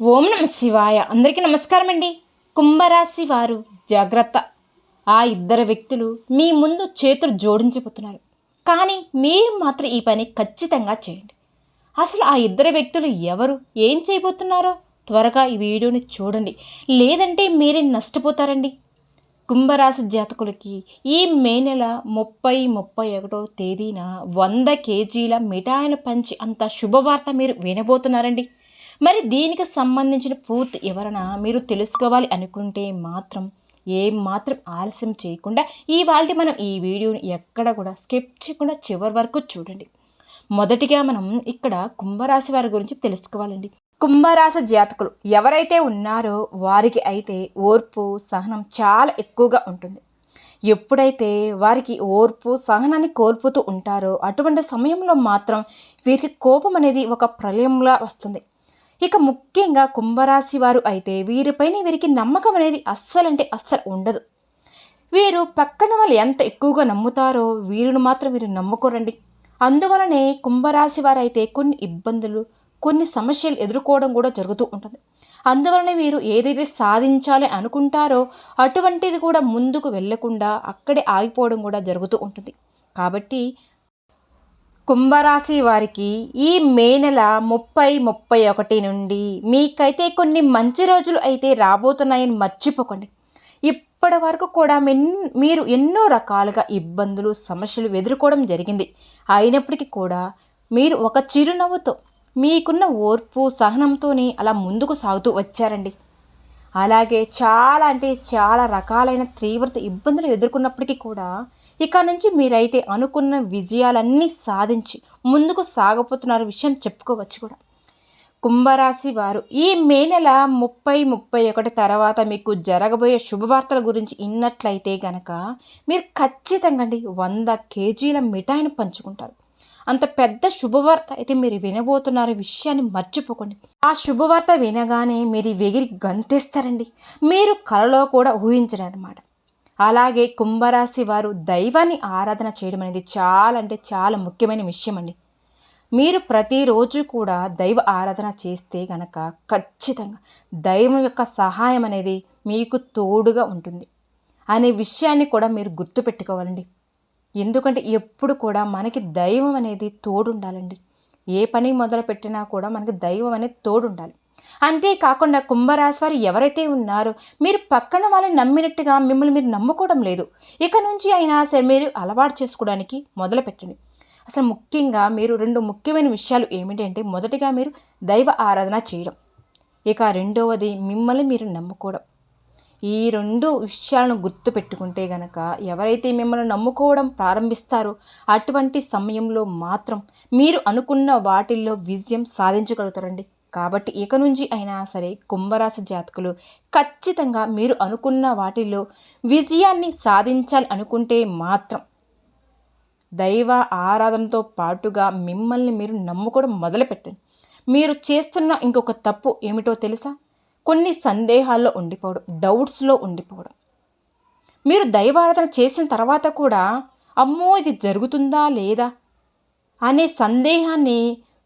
ఓం నమ శివాయ. అందరికీ నమస్కారం అండి కుంభరాశి వారు జాగ్రత్త. ఆ ఇద్దరు వ్యక్తులు మీ ముందు చేతులు జోడించిపోతున్నారు. కానీ మీరు మాత్రం ఈ పని ఖచ్చితంగా చేయండి. అసలు ఆ ఇద్దరు వ్యక్తులు ఎవరు? ఏం చేయబోతున్నారో? త్వరగా ఈ వీడియోని చూడండి. లేదంటే మీరే నష్టపోతారండి. కుంభరాశి జాతకులకి ఈ మే నెల ముప్పై ముప్పై ఒకటో తేదీన వంద కేజీల మిఠాయిల పంచి అంత శుభవార్త మీరు వినబోతున్నారండి. మరి దీనికి సంబంధించిన పూర్తి వివరణ మీరు తెలుసుకోవాలి అనుకుంటే మాత్రం ఏం మాత్రం ఆలస్యం చేయకుండా ఈ మనం ఈ వీడియోని ఎక్కడ కూడా స్కిప్ చేయకుండా చివరి వరకు చూడండి. మొదటిగా మనం ఇక్కడ కుంభరాశి వారి గురించి తెలుసుకోవాలండి. కుంభరాశి జాతకులు ఎవరైతే ఉన్నారో వారికి అయితే ఓర్పు సహనం చాలా ఎక్కువగా ఉంటుంది. ఎప్పుడైతే వారికి ఓర్పు సహనాన్ని కోల్పోతూ ఉంటారో అటువంటి సమయంలో మాత్రం వీరికి కోపం అనేది ఒక ప్రళయంలా వస్తుంది. ఇక ముఖ్యంగా కుంభరాశి వారు అయితే వీరిపైన వీరికి నమ్మకం అనేది అస్సలంటే అస్సలు ఉండదు. వీరు పక్కన వాళ్ళు ఎంత ఎక్కువగా నమ్ముతారో వీరిని మాత్రం వీరు నమ్ముకోరండి. అందువలనే కుంభరాశి వారైతే కొన్ని ఇబ్బందులు కొన్ని సమస్యలు ఎదుర్కోవడం కూడా జరుగుతూ ఉంటుంది. అందువలన వీరు ఏదైతే సాధించాలి అనుకుంటారో అటువంటిది కూడా ముందుకు వెళ్ళకుండా అక్కడే ఆగిపోవడం కూడా జరుగుతూ ఉంటుంది. కాబట్టి కుంభరాశి వారికి ఈ మే నెల ముప్పై ముప్పై ఒకటి నుండి మీకైతే కొన్ని మంచి రోజులు అయితే రాబోతున్నాయని మర్చిపోకండి. ఇప్పటి వరకు కూడా మెన్ మీరు ఎన్నో రకాలుగా ఇబ్బందులు సమస్యలు ఎదుర్కోవడం జరిగింది. అయినప్పటికీ కూడా మీరు ఒక చిరునవ్వుతో మీకున్న ఓర్పు సహనంతోనే అలా ముందుకు సాగుతూ వచ్చారండి. అలాగే చాలా అంటే చాలా రకాలైన తీవ్రత ఇబ్బందులు ఎదుర్కొన్నప్పటికీ కూడా ఇక నుంచి మీరైతే అనుకున్న విజయాలన్నీ సాధించి ముందుకు సాగపోతున్నారు విషయం చెప్పుకోవచ్చు కూడా. కుంభరాశి వారు ఈ మే నెల ముప్పై ముప్పై ఒకటి తర్వాత మీకు జరగబోయే శుభవార్తల గురించి ఇన్నట్లయితే గనక మీరు ఖచ్చితంగా అండి వంద కేజీల మిఠాయిని పంచుకుంటారు. అంత పెద్ద శుభవార్త అయితే మీరు వినబోతున్నారు విషయాన్ని మర్చిపోకండి. ఆ శుభవార్త వినగానే మీరు వెగిరి గంతేస్తారండి. మీరు కలలో కూడా ఊహించరనమాట అలాగే కుంభరాశి వారు దైవాన్ని ఆరాధన చేయడం అనేది చాలా అంటే చాలా ముఖ్యమైన విషయం అండి మీరు ప్రతిరోజు కూడా దైవ ఆరాధన చేస్తే గనక ఖచ్చితంగా దైవం యొక్క సహాయం అనేది మీకు తోడుగా ఉంటుంది. అనే విషయాన్ని కూడా మీరు గుర్తుపెట్టుకోవాలండి. ఎందుకంటే ఎప్పుడు కూడా మనకి దైవం అనేది తోడుండాలండి. ఏ పని మొదలు పెట్టినా కూడా మనకి దైవం అనేది తోడు ఉండాలి అంతేకాకుండా కుంభరాశి వారు ఎవరైతే ఉన్నారో మీరు పక్కన వాళ్ళని నమ్మినట్టుగా మిమ్మల్ని మీరు నమ్ముకోవడం లేదు. ఇక నుంచి అయినా సరే మీరు అలవాటు చేసుకోవడానికి మొదలు పెట్టండి అసలు ముఖ్యంగా మీరు రెండు ముఖ్యమైన విషయాలు ఏమిటంటే మొదటిగా మీరు దైవ ఆరాధన చేయడం. ఇక రెండవది మిమ్మల్ని మీరు నమ్ముకోవడం. ఈ రెండు విషయాలను గుర్తుపెట్టుకుంటే గనక ఎవరైతే మిమ్మల్ని నమ్ముకోవడం ప్రారంభిస్తారో అటువంటి సమయంలో మాత్రం మీరు అనుకున్న వాటిల్లో విజయం సాధించగలుగుతారండి. కాబట్టి ఇక నుంచి అయినా సరే కుంభరాశి జాతకులు ఖచ్చితంగా మీరు అనుకున్న వాటిల్లో విజయాన్ని సాధించాలి అనుకుంటే మాత్రం దైవ ఆరాధనతో పాటుగా మిమ్మల్ని మీరు నమ్ముకోవడం మొదలుపెట్టండి. మీరు చేస్తున్న ఇంకొక తప్పు ఏమిటో తెలుసా? కొన్ని సందేహాల్లో ఉండిపోవడం డౌట్స్లో ఉండిపోవడం. మీరు దైవారాధన చేసిన తర్వాత కూడా అమ్మో ఇది జరుగుతుందా లేదా అనే సందేహాన్ని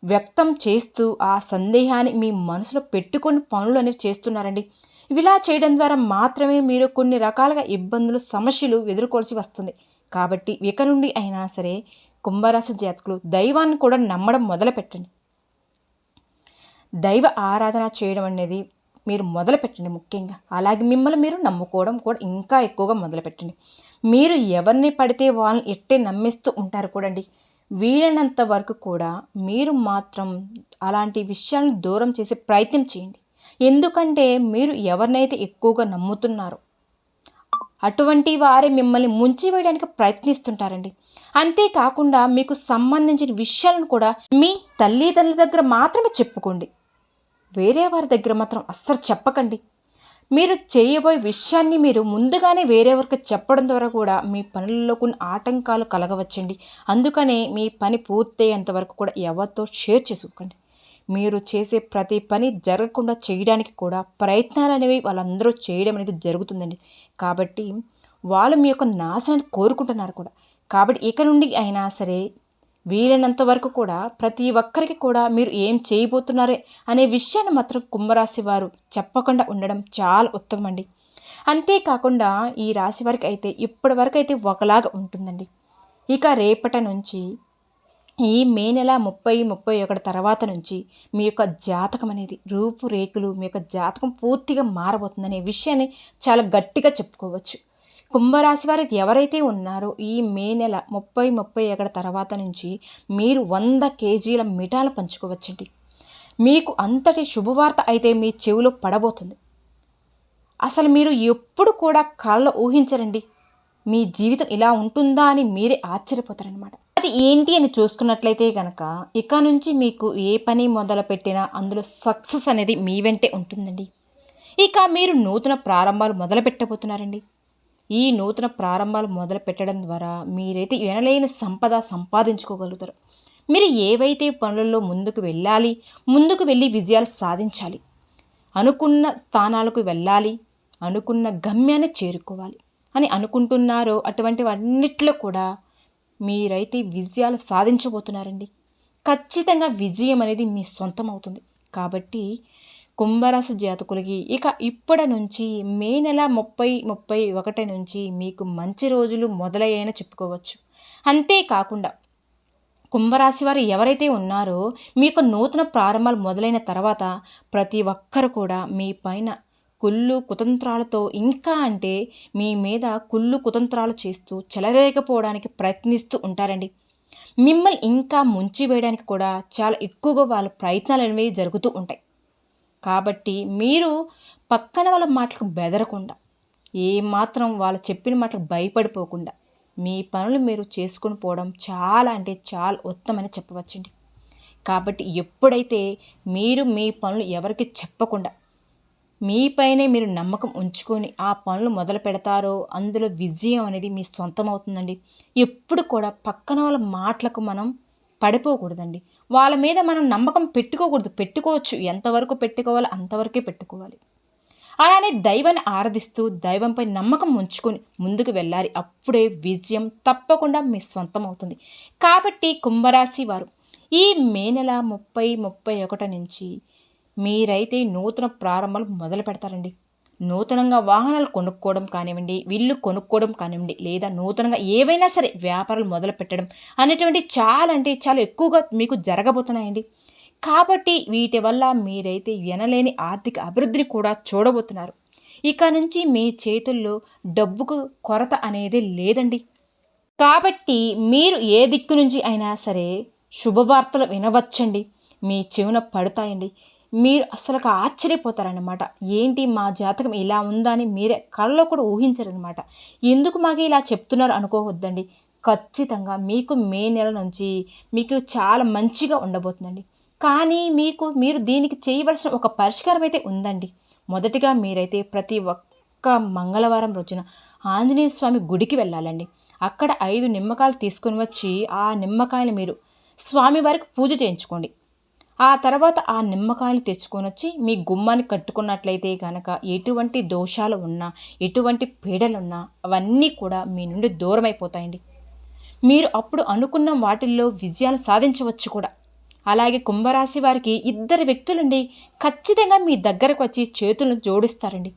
వ్యక్తం చేస్తూ ఆ సందేహాన్ని మీ మనసులో పెట్టుకొని పనులు అనేవి చేస్తున్నారండి. ఇలా చేయడం ద్వారా మాత్రమే మీరు కొన్ని రకాలుగా ఇబ్బందులు సమస్యలు ఎదుర్కోవాల్సి వస్తుంది. కాబట్టి ఇక నుండి అయినా సరే కుంభరాశి జాతకులు దైవాన్ని కూడా నమ్మడం మొదలుపెట్టండి. దైవ ఆరాధన చేయడం అనేది మీరు మొదలుపెట్టండి ముఖ్యంగా. అలాగే మిమ్మల్ని మీరు నమ్ముకోవడం కూడా ఇంకా ఎక్కువగా మొదలుపెట్టండి. మీరు ఎవరిని పడితే వాళ్ళని ఎట్టే నమ్మిస్తూ ఉంటారు కూడండి. వీలైనంత వరకు కూడా మీరు మాత్రం అలాంటి విషయాలను దూరం చేసే ప్రయత్నం చేయండి. ఎందుకంటే మీరు ఎవరినైతే ఎక్కువగా నమ్ముతున్నారో అటువంటి వారే మిమ్మల్ని ముంచివేయడానికి ప్రయత్నిస్తుంటారండి. అంతేకాకుండా మీకు సంబంధించిన విషయాలను కూడా మీ తల్లిదండ్రుల దగ్గర మాత్రమే చెప్పుకోండి. వేరే వారి దగ్గర మాత్రం అస్సలు చెప్పకండి. మీరు చేయబోయే విషయాన్ని మీరు ముందుగానే వేరేవరకు చెప్పడం ద్వారా కూడా మీ పనుల్లో కొన్ని ఆటంకాలు కలగవచ్చండి. అందుకనే మీ పని పూర్తయ్యేంత వరకు కూడా ఎవరితో షేర్ చేసుకోకండి. మీరు చేసే ప్రతి పని జరగకుండా చేయడానికి కూడా ప్రయత్నాలు అనేవి వాళ్ళందరూ చేయడం అనేది జరుగుతుందండి. కాబట్టి వాళ్ళు మీ యొక్క నాశనాన్ని కోరుకుంటున్నారు కూడా. కాబట్టి ఇక నుండి అయినా సరే వీలైనంత వరకు కూడా ప్రతి ఒక్కరికి కూడా మీరు ఏం చేయబోతున్నారే అనే విషయాన్ని మాత్రం కుంభరాశి వారు చెప్పకుండా ఉండడం చాలా ఉత్తమం అండి అంతేకాకుండా ఈ రాశి వారికి అయితే ఇప్పటి వరకు అయితే ఒకలాగా ఉంటుందండి. ఇక రేపటి నుంచి ఈ మే నెల ముప్పై ముప్పై ఒకటి తర్వాత నుంచి మీ యొక్క జాతకం అనేది రూపురేఖలు మీ యొక్క జాతకం పూర్తిగా మారబోతుందనే విషయాన్ని చాలా గట్టిగా చెప్పుకోవచ్చు. కుంభరాశి వారికి ఎవరైతే ఉన్నారో ఈ మే నెల ముప్పై ముప్పై ఒకటి తర్వాత నుంచి మీరు వంద కేజీల మిఠాలు పంచుకోవచ్చండి. మీకు అంతటి శుభవార్త అయితే మీ చెవిలో పడబోతుంది. అసలు మీరు ఎప్పుడు కూడా కళ్ళ ఊహించరండి. మీ జీవితం ఇలా ఉంటుందా అని మీరే ఆశ్చర్యపోతారనమాట అది ఏంటి అని చూసుకున్నట్లయితే కనుక ఇక నుంచి మీకు ఏ పని మొదలు పెట్టినా అందులో సక్సెస్ అనేది మీ వెంటే ఉంటుందండి. ఇక మీరు నూతన ప్రారంభాలు మొదలు పెట్టబోతున్నారండి ఈ నూతన ప్రారంభాలు మొదలు పెట్టడం ద్వారా మీరైతే వినలేని సంపద సంపాదించుకోగలుగుతారు. మీరు ఏవైతే పనులలో ముందుకు వెళ్ళాలి ముందుకు వెళ్ళి విజయాలు సాధించాలి అనుకున్న స్థానాలకు వెళ్ళాలి అనుకున్న గమ్యాన్ని చేరుకోవాలి అని అనుకుంటున్నారో అటువంటివన్నిట్లో కూడా మీరైతే విజయాలు సాధించబోతున్నారండి. ఖచ్చితంగా విజయం అనేది మీ సొంతం అవుతుంది కాబట్టి కుంభరాశి జాతకులకి ఇక ఇప్పటి నుంచి మే నెల ముప్పై ముప్పై ఒకటి నుంచి మీకు మంచి రోజులు మొదలయ్యాయని చెప్పుకోవచ్చు. అంతేకాకుండా కుంభరాశి వారు ఎవరైతే ఉన్నారో మీకు నూతన ప్రారంభాలు మొదలైన తర్వాత ప్రతి ఒక్కరు కూడా మీ పైన కుళ్ళు కుతంత్రాలతో ఇంకా అంటే మీ మీద కుళ్ళు కుతంత్రాలు చేస్తూ చెలరేకపోవడానికి ప్రయత్నిస్తూ ఉంటారండి. మిమ్మల్ని ఇంకా ముంచి వేయడానికి కూడా చాలా ఎక్కువగా వాళ్ళ ప్రయత్నాలు అనేవి జరుగుతూ ఉంటాయి. కాబట్టి మీరు పక్కన వాళ్ళ మాటలకు బెదరకుండా ఏమాత్రం వాళ్ళు చెప్పిన మాటలకు భయపడిపోకుండా మీ పనులు మీరు చేసుకుని పోవడం చాలా అంటే చాలా ఉత్తమని చెప్పవచ్చండి. కాబట్టి ఎప్పుడైతే మీరు మీ పనులు ఎవరికి చెప్పకుండా మీపైనే మీరు నమ్మకం ఉంచుకొని ఆ పనులు మొదలు పెడతారో అందులో విజయం అనేది మీ సొంతం అవుతుందండి ఎప్పుడు కూడా పక్కన వాళ్ళ మాటలకు మనం పడిపోకూడదండి. వాళ్ళ మీద మనం నమ్మకం పెట్టుకోకూడదు. పెట్టుకోవచ్చు. ఎంతవరకు పెట్టుకోవాలో అంతవరకే పెట్టుకోవాలి. అలానే దైవాన్ని ఆరాధిస్తూ దైవంపై నమ్మకం ఉంచుకొని ముందుకు వెళ్ళాలి. అప్పుడే విజయం తప్పకుండా మీ సొంతం అవుతుంది. కాబట్టి కుంభరాశి వారు ఈ మే నెల ముప్పై ముప్పై ఒకటి నుంచి మీరైతే నూతన ప్రారంభాలు మొదలు పెడతారండి. నూతనంగా వాహనాలు కొనుక్కోవడం కానివ్వండి విల్లు కొనుక్కోవడం కానివ్వండి లేదా నూతనంగా ఏవైనా సరే వ్యాపారాలు మొదలు పెట్టడం అనేటువంటి చాలా అంటే చాలా ఎక్కువగా మీకు జరగబోతున్నాయండి. కాబట్టి వీటి వల్ల మీరైతే వినలేని ఆర్థిక అభివృద్ధిని కూడా చూడబోతున్నారు. ఇక నుంచి మీ చేతుల్లో డబ్బుకు కొరత అనేది లేదండి. కాబట్టి మీరు ఏ దిక్కు నుంచి అయినా సరే శుభవార్తలు వినవచ్చండి. మీ చెవున పడతాయండి. మీరు అసలు ఆశ్చర్యపోతారనమాట ఏంటి మా జాతకం ఇలా ఉందని మీరే కళ్ళలో కూడా ఊహించరనమాట ఎందుకు మాకు ఇలా చెప్తున్నారు అనుకోవద్దండి. ఖచ్చితంగా మీకు మే నెల నుంచి మీకు చాలా మంచిగా ఉండబోతుందండి. కానీ మీకు మీరు దీనికి చేయవలసిన ఒక పరిష్కారం అయితే ఉందండి. మొదటిగా మీరైతే ప్రతి ఒక్క మంగళవారం రోజున ఆంజనేయ స్వామి గుడికి వెళ్ళాలండి. అక్కడ ఐదు నిమ్మకాయలు తీసుకొని వచ్చి ఆ నిమ్మకాయలు మీరు స్వామివారికి పూజ చేయించుకోండి. ఆ తర్వాత ఆ నిమ్మకాయలు తెచ్చుకొని వచ్చి మీ గుమ్మాన్ని కట్టుకున్నట్లయితే కనుక ఎటువంటి దోషాలు ఉన్నా ఎటువంటి పీడలున్నా అవన్నీ కూడా మీ నుండి దూరం అయిపోతాయండి మీరు అప్పుడు అనుకున్న వాటిల్లో విజయాలు సాధించవచ్చు కూడా. అలాగే కుంభరాశి వారికి ఇద్దరు వ్యక్తులండి ఖచ్చితంగా మీ దగ్గరకు వచ్చి చేతులను జోడిస్తారండి.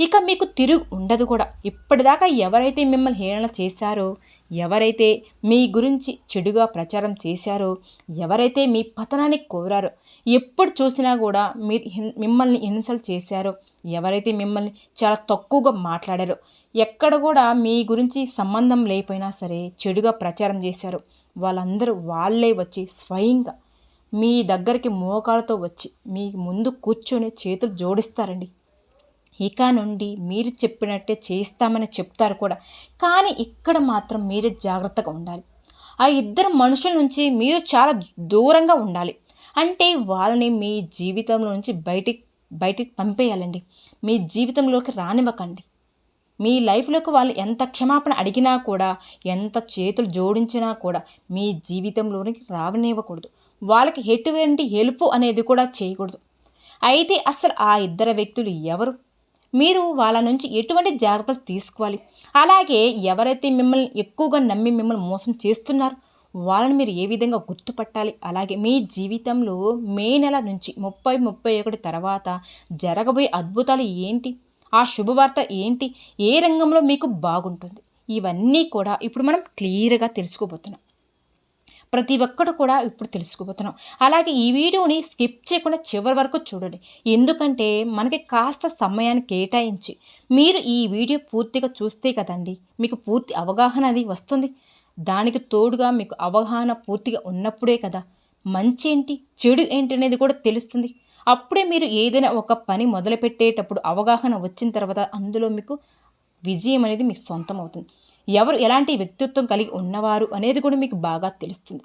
ఇక మీకు తిరుగు ఉండదు కూడా. ఇప్పటిదాకా ఎవరైతే మిమ్మల్ని హేళన చేశారో ఎవరైతే మీ గురించి చెడుగా ప్రచారం చేశారో ఎవరైతే మీ పతనాన్ని కోరారో ఎప్పుడు చూసినా కూడా మీరు మిమ్మల్ని ఇన్సల్ట్ చేశారో ఎవరైతే మిమ్మల్ని చాలా తక్కువగా మాట్లాడారో ఎక్కడ కూడా మీ గురించి సంబంధం లేకపోయినా సరే చెడుగా ప్రచారం చేశారు వాళ్ళందరూ వాళ్ళే వచ్చి స్వయంగా మీ దగ్గరికి మోకాలతో వచ్చి మీ ముందు కూర్చొని చేతులు జోడిస్తారండి. ఇక నుండి మీరు చెప్పినట్టే చేస్తామని చెప్తారు కూడా. కానీ ఇక్కడ మాత్రం మీరే జాగ్రత్తగా ఉండాలి. ఆ ఇద్దరు మనుషుల నుంచి మీరు చాలా దూరంగా ఉండాలి. అంటే వాళ్ళని మీ జీవితంలో నుంచి బయటికి బయటికి పంపేయాలండి. మీ జీవితంలోకి రానివ్వకండి. మీ లైఫ్లోకి వాళ్ళు ఎంత క్షమాపణ అడిగినా కూడా ఎంత చేతులు జోడించినా కూడా మీ జీవితంలోనికి రావనివ్వకూడదు వాళ్ళకి ఎటువంటి హెల్ప్ అనేది కూడా చేయకూడదు. అయితే అసలు ఆ ఇద్దరు వ్యక్తులు ఎవరు? మీరు వాళ్ళ నుంచి ఎటువంటి జాగ్రత్తలు తీసుకోవాలి? అలాగే ఎవరైతే మిమ్మల్ని ఎక్కువగా నమ్మి మిమ్మల్ని మోసం చేస్తున్నారు వాళ్ళని మీరు ఏ విధంగా గుర్తుపట్టాలి? అలాగే మీ జీవితంలో మే నెల నుంచి ముప్పై ముప్పై ఒకటి తర్వాత జరగబోయే అద్భుతాలు ఏంటి? ఆ శుభవార్త ఏంటి? ఏ రంగంలో మీకు బాగుంటుంది? ఇవన్నీ కూడా ఇప్పుడు మనం క్లియర్గా తెలుసుకోబోతున్నాం. ప్రతి ఒక్కడు కూడా ఇప్పుడు తెలుసుకోబోతున్నాం అలాగే ఈ వీడియోని స్కిప్ చేయకుండా చివరి వరకు చూడండి. ఎందుకంటే మనకి కాస్త సమయాన్ని కేటాయించి మీరు ఈ వీడియో పూర్తిగా చూస్తే కదండి మీకు పూర్తి అవగాహన అది వస్తుంది. దానికి తోడుగా మీకు అవగాహన పూర్తిగా ఉన్నప్పుడే కదా మంచి ఏంటి చెడు ఏంటి అనేది కూడా తెలుస్తుంది. అప్పుడే మీరు ఏదైనా ఒక పని మొదలుపెట్టేటప్పుడు అవగాహన వచ్చిన తర్వాత అందులో మీకు విజయం అనేది మీకు సొంతం అవుతుంది. ఎవరు ఎలాంటి వ్యక్తిత్వం కలిగి ఉన్నవారు అనేది కూడా మీకు బాగా తెలుస్తుంది.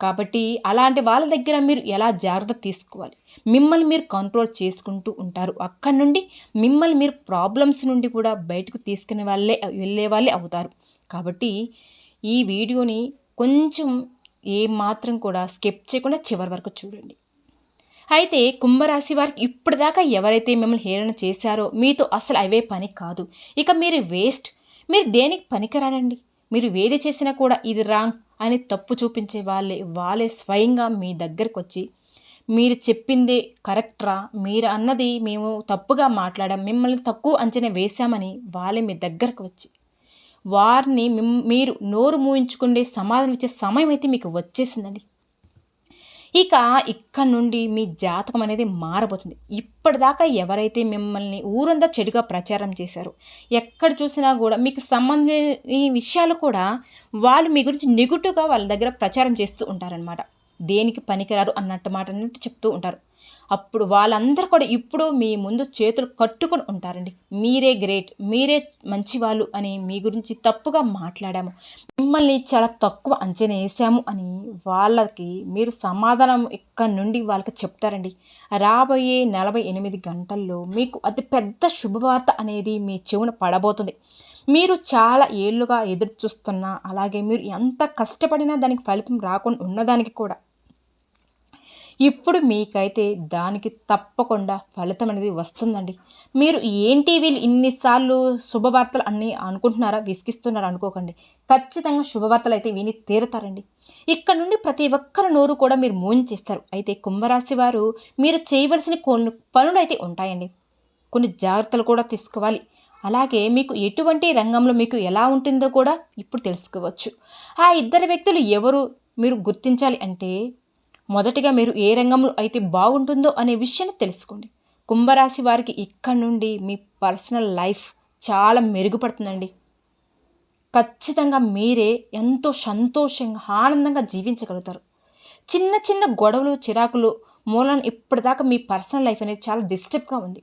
కాబట్టి అలాంటి వాళ్ళ దగ్గర మీరు ఎలా జాగ్రత్త తీసుకోవాలి? మిమ్మల్ని మీరు కంట్రోల్ చేసుకుంటూ ఉంటారు. అక్కడి నుండి మిమ్మల్ని మీరు ప్రాబ్లమ్స్ నుండి కూడా బయటకు తీసుకునే వాళ్ళే వెళ్ళే వాళ్ళే అవుతారు. కాబట్టి ఈ వీడియోని కొంచెం ఏ మాత్రం కూడా స్కిప్ చేయకుండా చివరి వరకు చూడండి. అయితే కుంభరాశి వారికి ఇప్పటిదాకా ఎవరైతే మిమ్మల్ని హేళన చేశారో మీతో అసలు అవే పని కాదు. ఇక మీరు వేస్ట్ మీరు దేనికి పనికిరానండి మీరు వేది చేసినా కూడా ఇది రాంగ్ అని తప్పు చూపించే వాళ్ళే వాళ్ళే స్వయంగా మీ దగ్గరకు వచ్చి మీరు చెప్పింది కరెక్ట్రా? మీరు అన్నది మేము తప్పుగా మాట్లాడాం మిమ్మల్ని తక్కువ అంచనా వేశామని వాళ్ళే మీ దగ్గరకు వచ్చి వారిని మీరు నోరు మూయించుకునే సమాధానం ఇచ్చే సమయం అయితే మీకు వచ్చేసిందండి. ఇక ఇక్కడ నుండి మీ జాతకం అనేది మారబోతుంది. ఇప్పటిదాకా ఎవరైతే మిమ్మల్ని ఊరంతా చెడుగా ప్రచారం చేశారో ఎక్కడ చూసినా కూడా మీకు సంబంధించిన విషయాలు కూడా వాళ్ళు మీ గురించి నెగిటివ్గా వాళ్ళ దగ్గర ప్రచారం చేస్తూ ఉంటారనమాట దేనికి పనికిరారు అన్నట్టు మాట అన్నట్టు చెప్తూ ఉంటారు. అప్పుడు వాళ్ళందరూ కూడా ఇప్పుడు మీ ముందు చేతులు కట్టుకొని ఉంటారండి. మీరే గ్రేట్ మీరే మంచివాళ్ళు అని మీ గురించి తప్పుగా మాట్లాడాము. మిమ్మల్ని చాలా తక్కువ అంచనా వేసాము అని వాళ్ళకి మీరు సమాధానం ఇక్కడ నుండి వాళ్ళకి చెప్తారండి. రాబోయే నలభై ఎనిమిది గంటల్లో మీకు అతి పెద్ద శుభవార్త అనేది మీ చెవున పడబోతుంది. మీరు చాలా ఏళ్ళుగా ఎదురు చూస్తున్నా అలాగే మీరు ఎంత కష్టపడినా దానికి ఫలితం రాకుండా ఉన్నదానికి కూడా. ఇప్పుడు మీకైతే దానికి తప్పకుండా ఫలితం అనేది వస్తుందండి. మీరు ఏంటి వీళ్ళు ఇన్నిసార్లు శుభవార్తలు అన్ని అనుకుంటున్నారా విసిగిస్తున్నారా అనుకోకండి. ఖచ్చితంగా శుభవార్తలు అయితే విని తీరుతారండి. ఇక్కడ నుండి ప్రతి ఒక్కరి నోరు కూడా మీరు మూంచేస్తారు. అయితే కుంభరాశి వారు మీరు చేయవలసిన కొన్ని పనులు అయితే ఉంటాయండి. కొన్ని జాగ్రత్తలు కూడా తీసుకోవాలి. అలాగే మీకు ఎటువంటి రంగంలో మీకు ఎలా ఉంటుందో కూడా ఇప్పుడు తెలుసుకోవచ్చు. ఆ ఇద్దరు వ్యక్తులు ఎవరు మీరు గుర్తించాలి అంటే మొదటిగా మీరు ఏ రంగంలో అయితే బాగుంటుందో అనే విషయాన్ని తెలుసుకోండి. కుంభరాశి వారికి ఇక్కడ నుండి మీ పర్సనల్ లైఫ్ చాలా మెరుగుపడుతుందండి. ఖచ్చితంగా మీరే ఎంతో సంతోషంగా ఆనందంగా జీవించగలుగుతారు. చిన్న చిన్న గొడవలు చిరాకులు మూలన ఇప్పటిదాకా మీ పర్సనల్ లైఫ్ అనేది చాలా డిస్టర్బ్గా ఉంది.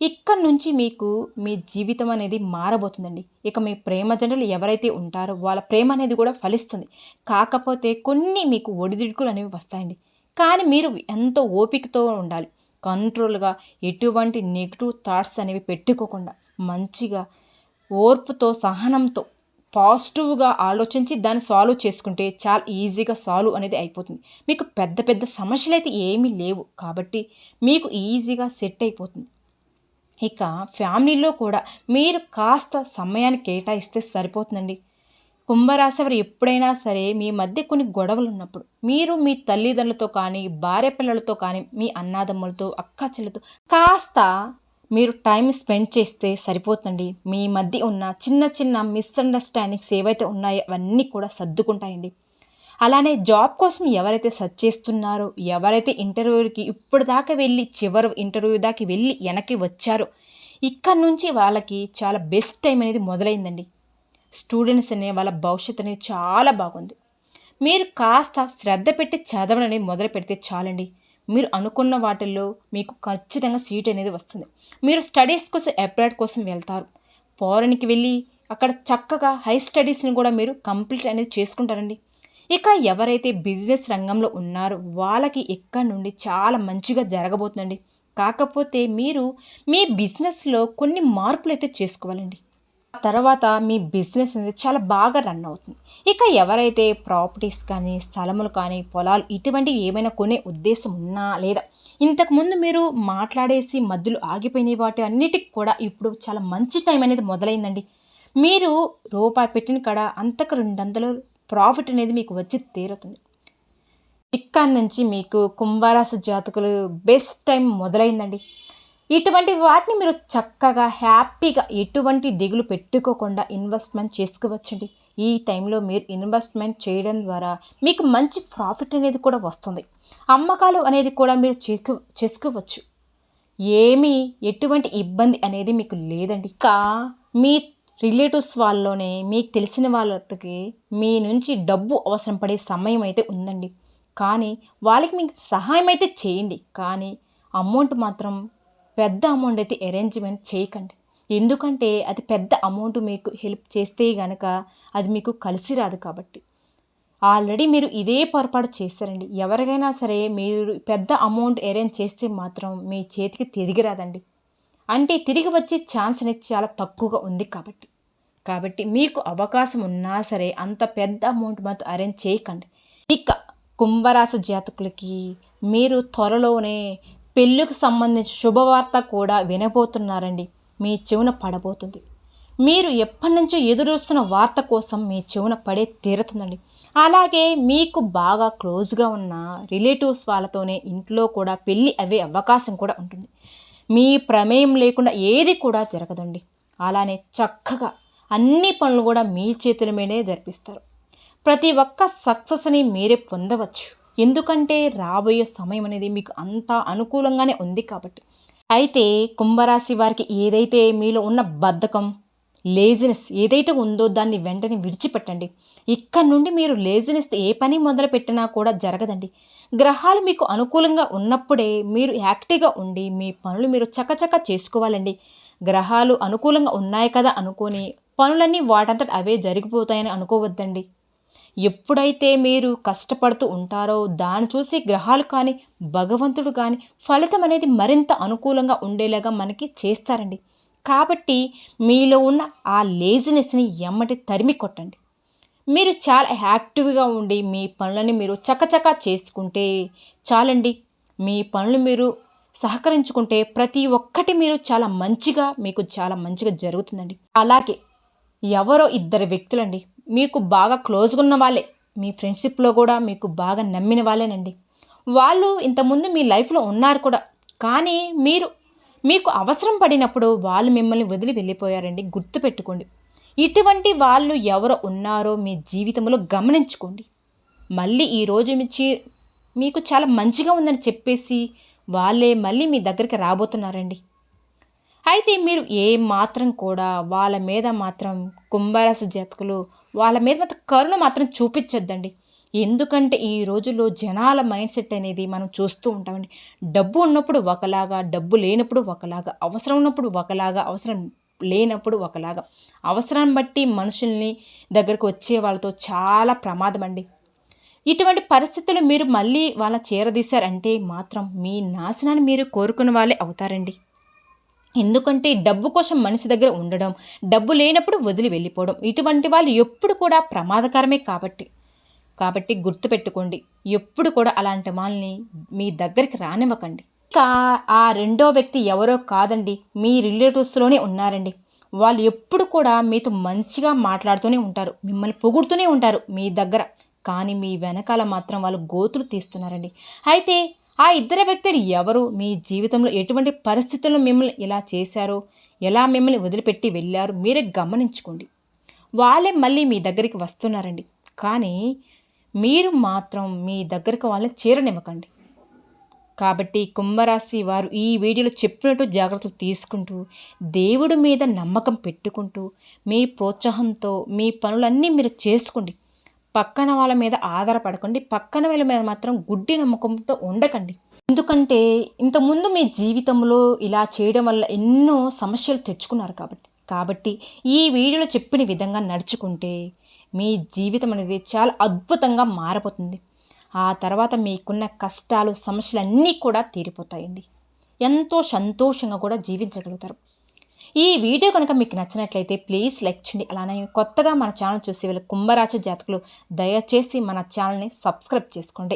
ఇక్కడి నుంచి మీకు మీ జీవితం అనేది మారబోతుందండి. ఇక మీ ప్రేమ జనులు ఎవరైతే ఉంటారో వాళ్ళ ప్రేమ అనేది కూడా ఫలిస్తుంది. కాకపోతే కొన్ని మీకు ఒడిదిడుకులు అనేవి వస్తాయండి. కానీ మీరు ఎంతో ఓపికతో ఉండాలి. కంట్రోల్గా ఎటువంటి నెగిటివ్ థాట్స్ అనేవి పెట్టుకోకుండా మంచిగా ఓర్పుతో సహనంతో పాజిటివ్గా ఆలోచించి దాన్ని సాల్వ్ చేసుకుంటే చాలా ఈజీగా సాల్వ్ అనేది అయిపోతుంది. మీకు పెద్ద పెద్ద సమస్యలు అయితే ఏమీ లేవు. కాబట్టి మీకు ఈజీగా సెట్ అయిపోతుంది. ఇక ఫ్యామిలీలో కూడా మీరు కాస్త సమయాన్ని కేటాయిస్తే సరిపోతుందండి. కుంభరాశి వారు ఎప్పుడైనా సరే మీ మధ్య కొన్ని గొడవలు ఉన్నప్పుడు మీరు మీ తల్లిదండ్రులతో కానీ భార్య పిల్లలతో కానీ మీ అన్నాదమ్ములతో అక్క చెల్లెలతో కాస్త మీరు టైం స్పెండ్ చేస్తే సరిపోతుందండి. మీ మధ్య ఉన్న చిన్న చిన్న మిస్అండర్స్టాండింగ్స్ ఏవైతే ఉన్నాయో అవన్నీ కూడా సర్దుకుంటాయండి. అలానే జాబ్ కోసం ఎవరైతే సర్చ్ చేస్తున్నారో ఎవరైతే ఇంటర్వ్యూకి ఇప్పుడు దాకా వెళ్ళి చివరి ఇంటర్వ్యూ దాకా వెళ్ళి వెనక్కి వచ్చారో ఇక్కడ నుంచి వాళ్ళకి చాలా బెస్ట్ టైం అనేది మొదలైందండి. స్టూడెంట్స్ అనే వాళ్ళ భవిష్యత్తు అనేది చాలా బాగుంది. మీరు కాస్త శ్రద్ధ పెట్టి చదవడం అనేది మొదలు పెడితే చాలండి. మీరు అనుకున్న వాటిల్లో మీకు ఖచ్చితంగా సీట్ అనేది వస్తుంది. మీరు స్టడీస్ కోసం అప్రాడ్ కోసం వెళ్తారు. ఫారెన్కి వెళ్ళి అక్కడ చక్కగా హై స్టడీస్ని కూడా మీరు కంప్లీట్ అనేది చేసుకుంటారండి. ఇక ఎవరైతే బిజినెస్ రంగంలో ఉన్నారో వాళ్ళకి ఎక్కడి నుండి చాలా మంచిగా జరగబోతుందండి. కాకపోతే మీరు మీ బిజినెస్లో కొన్ని మార్పులు అయితే చేసుకోవాలండి. తర్వాత మీ బిజినెస్ అనేది చాలా బాగా రన్ అవుతుంది. ఇక ఎవరైతే ప్రాపర్టీస్ కానీ స్థలములు కానీ పొలాలు ఇటువంటివి ఏమైనా కొనే ఉద్దేశం ఉన్నా లేదా ఇంతకుముందు మీరు మాట్లాడేసి మధ్యలో ఆగిపోయిన వాటి అన్నిటికి కూడా ఇప్పుడు చాలా మంచి టైం అనేది మొదలైందండి. మీరు రూపాయి పెట్టిన కాడ అంతకు రెండంతలు ప్రాఫిట్ అనేది మీకు వచ్చి తీరుతుంది. ఇక్కడి నుంచి మీకు కుంభరాశి జాతకులు బెస్ట్ టైం మొదలైందండి. ఇటువంటి వాటిని మీరు చక్కగా హ్యాపీగా ఎటువంటి దిగులు పెట్టుకోకుండా ఇన్వెస్ట్మెంట్ చేసుకోవచ్చండి. ఈ టైంలో మీరు ఇన్వెస్ట్మెంట్ చేయడం ద్వారా మీకు మంచి ప్రాఫిట్ అనేది కూడా వస్తుంది. అమ్మకాలు అనేది కూడా మీరు చేకు చేసుకోవచ్చు. ఏమీ ఎటువంటి ఇబ్బంది అనేది మీకు లేదండి. ఇంకా మీ రిలేటివ్స్ వాళ్ళలోనే మీకు తెలిసిన వాళ్ళకి మీ నుంచి డబ్బు అవసరం పడే సమయం అయితే ఉందండి. కానీ వాళ్ళకి మీకు సహాయం అయితే చేయండి. కానీ అమౌంట్ మాత్రం పెద్ద అమౌంట్ అయితే అరేంజ్మెంట్ చేయకండి. ఎందుకంటే అది పెద్ద అమౌంట్ మీకు హెల్ప్ చేస్తే గనక అది మీకు కలిసి రాదు కాబట్టి. ఆల్రెడీ మీరు ఇదే పొరపాటు చేస్తారండి ఎవరికైనా సరే మీరు పెద్ద అమౌంట్ అరేంజ్ చేస్తే మాత్రం మీ చేతికి తిరిగి రాదండి. అంటే తిరిగి వచ్చే ఛాన్స్ అనేది చాలా తక్కువగా ఉంది కాబట్టి. కాబట్టి మీకు అవకాశం ఉన్నా సరే అంత పెద్ద అమౌంట్ మాత్రం అరేంజ్ చేయకండి. ఇక కుంభరాశి జాతకులకి మీరు త్వరలోనే పెళ్ళికి సంబంధించిన శుభవార్త కూడా వినబోతున్నారండి. మీ చెవున పడబోతుంది. మీరు ఎప్పటి నుంచో ఎదురొస్తున్న వార్త కోసం మీ చెవున పడే తీరుతుందండి. అలాగే మీకు బాగా క్లోజ్గా ఉన్న రిలేటివ్స్ వాళ్ళతోనే ఇంట్లో కూడా పెళ్ళి అవే అవకాశం కూడా ఉంటుంది. మీ ప్రమేయం లేకుండా ఏది కూడా జరగదండి. అలానే చక్కగా అన్ని పనులు కూడా మీ చేతుల మీదే జరిపిస్తారు. ప్రతి ఒక్క సక్సెస్ని మీరే పొందవచ్చు. ఎందుకంటే రాబోయే సమయం అనేది మీకు అంత అనుకూలంగానే ఉంది కాబట్టి. అయితే కుంభరాశి వారికి ఏదైతే మీలో ఉన్న బద్ధకం లేజినెస్ ఏదైతే ఉందో దాన్ని వెంటనే విడిచిపెట్టండి. ఇక్కడ నుండి మీరు లేజినెస్ ఏ పని మొదలుపెట్టినా కూడా జరగదండి. గ్రహాలు మీకు అనుకూలంగా ఉన్నప్పుడే మీరు యాక్టివ్గా ఉండి మీ పనులు మీరు చకచక చేసుకోవాలండి. గ్రహాలు అనుకూలంగా ఉన్నాయి కదా అనుకొని పనులన్నీ వాటంతట అవే జరిగిపోతాయని అనుకోవద్దండి. ఎప్పుడైతే మీరు కష్టపడుతూ ఉంటారో దాన్ని చూసి గ్రహాలు కానీ భగవంతుడు కానీ ఫలితం అనేది మరింత అనుకూలంగా ఉండేలాగా మనకి చేస్తారండి. కాబట్టి మీలో ఉన్న ఆ లేజినెస్ని ఎమ్మటి తరిమి కొట్టండి. మీరు చాలా యాక్టివ్గా ఉండి మీ పనులని మీరు చకచకా చేసుకుంటే చాలండి. మీ పనులు మీరు సహకరించుకుంటే ప్రతి ఒక్కటి మీరు చాలా మంచిగా మీకు చాలా మంచిగా జరుగుతుందండి. అలాగే ఎవరో ఇద్దరు వ్యక్తులండి. మీకు బాగా క్లోజ్గా ఉన్న వాళ్ళే. మీ ఫ్రెండ్షిప్లో కూడా మీకు బాగా నమ్మిన వాళ్ళేనండి. వాళ్ళు ఇంతకుముందు మీ లైఫ్లో ఉన్నారు కూడా. కానీ మీరు మీకు అవసరం పడినప్పుడు వాళ్ళు మిమ్మల్ని వదిలి వెళ్ళిపోయారండి. గుర్తుపెట్టుకోండి ఇటువంటి వాళ్ళు ఎవరు ఉన్నారో మీ జీవితంలో గమనించుకోండి. మళ్ళీ ఈరోజు మించి మీకు చాలా మంచిగా ఉందని చెప్పేసి వాళ్ళే మళ్ళీ మీ దగ్గరికి రాబోతున్నారండి. అయితే మీరు ఏ మాత్రం కూడా వాళ్ళ మీద మాత్రం కుంభరాశి జాతకులు వాళ్ళ మీద మాత్రం కరుణ మాత్రం చూపించొద్దండి. ఎందుకంటే ఈ రోజుల్లో జనాల మైండ్ సెట్ అనేది మనం చూస్తూ ఉంటామండి. డబ్బు ఉన్నప్పుడు ఒకలాగా డబ్బు లేనప్పుడు ఒకలాగా అవసరం ఉన్నప్పుడు ఒకలాగా అవసరం లేనప్పుడు ఒకలాగా. అవసరాన్ని బట్టి మనుషుల్ని దగ్గరకు వచ్చే వాళ్ళతో చాలా ప్రమాదం అండి ఇటువంటి పరిస్థితులు మీరు మళ్ళీ వాళ్ళ చేరదీశారంటే మాత్రం మీ నాశనాన్ని మీరు కోరుకున్న వాళ్ళే అవుతారండి. ఎందుకంటే డబ్బు కోసం మనిషి దగ్గర ఉండడం డబ్బు లేనప్పుడు వదిలి వెళ్ళిపోవడం ఇటువంటి వాళ్ళు ఎప్పుడు కూడా ప్రమాదకరమే కాబట్టి. కాబట్టి గుర్తుపెట్టుకోండి ఎప్పుడు కూడా అలాంటి వాళ్ళని మీ దగ్గరికి రానివ్వకండి. ఇంకా ఆ రెండో వ్యక్తి ఎవరో కాదండి మీ రిలేటివ్స్లోనే ఉన్నారండి. వాళ్ళు ఎప్పుడు కూడా మీతో మంచిగా మాట్లాడుతూనే ఉంటారు మిమ్మల్ని పొగుడుతూనే ఉంటారు మీ దగ్గర. కానీ మీ వెనకాల మాత్రం వాళ్ళు గోతులు తీస్తున్నారండి. అయితే ఆ ఇద్దరు వ్యక్తులు ఎవరు? మీ జీవితంలో ఎటువంటి పరిస్థితులు మిమ్మల్ని ఇలా చేశారో? ఎలా మిమ్మల్ని వదిలిపెట్టి వెళ్ళారు? మీరే గమనించుకోండి. వాళ్ళే మళ్ళీ మీ దగ్గరికి వస్తున్నారండి. కానీ మీరు మాత్రం మీ దగ్గరకు వాళ్ళని చేరనివ్వకండి. కాబట్టి కుంభరాశి వారు ఈ వీడియోలో చెప్పినట్టు జాగ్రత్తలు తీసుకుంటూ దేవుడి మీద నమ్మకం పెట్టుకుంటూ మీ ప్రోత్సాహంతో మీ పనులన్నీ మీరు చేసుకోండి. పక్కన వాళ్ళ మీద ఆధారపడకండి. పక్కన వాళ్ళ మీద మాత్రం గుడ్డి నమ్మకంతో ఉండకండి. ఎందుకంటే ఇంతకుముందు మీ జీవితంలో ఇలా చేయడం వల్ల ఎన్నో సమస్యలు తెచ్చుకున్నారు కాబట్టి. కాబట్టి ఈ వీడియోలో చెప్పిన విధంగా నడుచుకుంటే మీ జీవితం అనేది చాలా అద్భుతంగా మారిపోతుంది ఆ తర్వాత మీకున్న కష్టాలు సమస్యలు అన్నీ కూడా తీరిపోతాయండి. ఎంతో సంతోషంగా కూడా జీవించగలుగుతారు. ఈ వీడియో కనుక మీకు నచ్చినట్లయితే ప్లీజ్ లైక్ చేయండి. అలానే కొత్తగా మన ఛానల్ చూసి వీళ్ళ కుంభరాశి జాతకులు దయచేసి మన ఛానల్ని సబ్స్క్రైబ్ చేసుకోండి.